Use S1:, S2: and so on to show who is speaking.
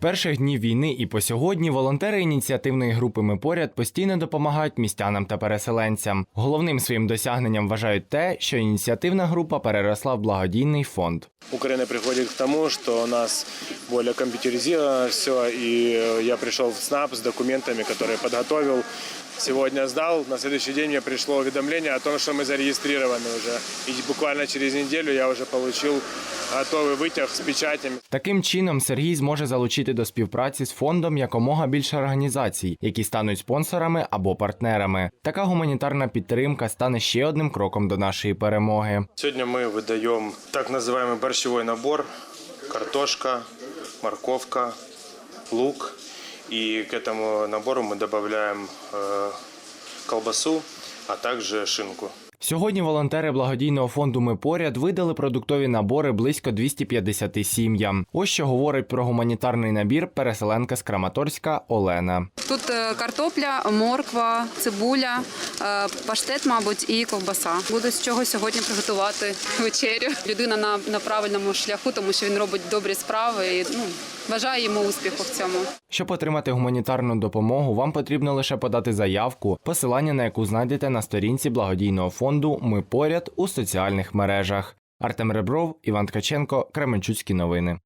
S1: перших днів війни і по сьогодні волонтери ініціативної групи Ми поряд постійно допомагають містянам та переселенцям. Головним своїм досягненням вважають те, що ініціативна група переросла в благодійний фонд.
S2: Україна приходить к тому, що у нас більш комп'ютеризовано все, э, я прийшов в СНАП з документами, які подготовил Сегодня сдал, на следующий день мне пришло уведомление о том, что мы зарегистрированы уже. И буквально через неделю я уже получил готовый вытяг с печатями.
S1: Таким чином Сергій зможе залучити до співпраці з фондом якомога більше організацій, які стануть спонсорами або партнерами. Така гуманітарна підтримка стане ще одним кроком до нашої перемоги.
S2: Сегодня мы выдаем так называемый борщевой набор. Картошка, морковка, лук. И к этому набору мы добавляем э, колбасу, а также шинку.
S1: Сьогодні волонтери благодійного фонду Ми поряд видали продуктові набори близько 250 сім'ям. Ось що говорить про гуманітарний набір переселенка з Краматорська Олена.
S3: Тут е, картопля, морква, цибуля, е, паштет, мабуть, і ковбаса. Буду з чого сьогодні приготувати вечерю. Людина на, на правильному шляху, тому що він робить добрі справи і ну, бажаю йому успіху в цьому.
S1: Щоб отримати гуманітарну допомогу, вам потрібно лише подати заявку, посилання на яку знайдете на сторінці благодійного фонду Ми поряд у соціальних мережах. Артем Ребров, Іван Ткаченко, Кременчуцькі новини.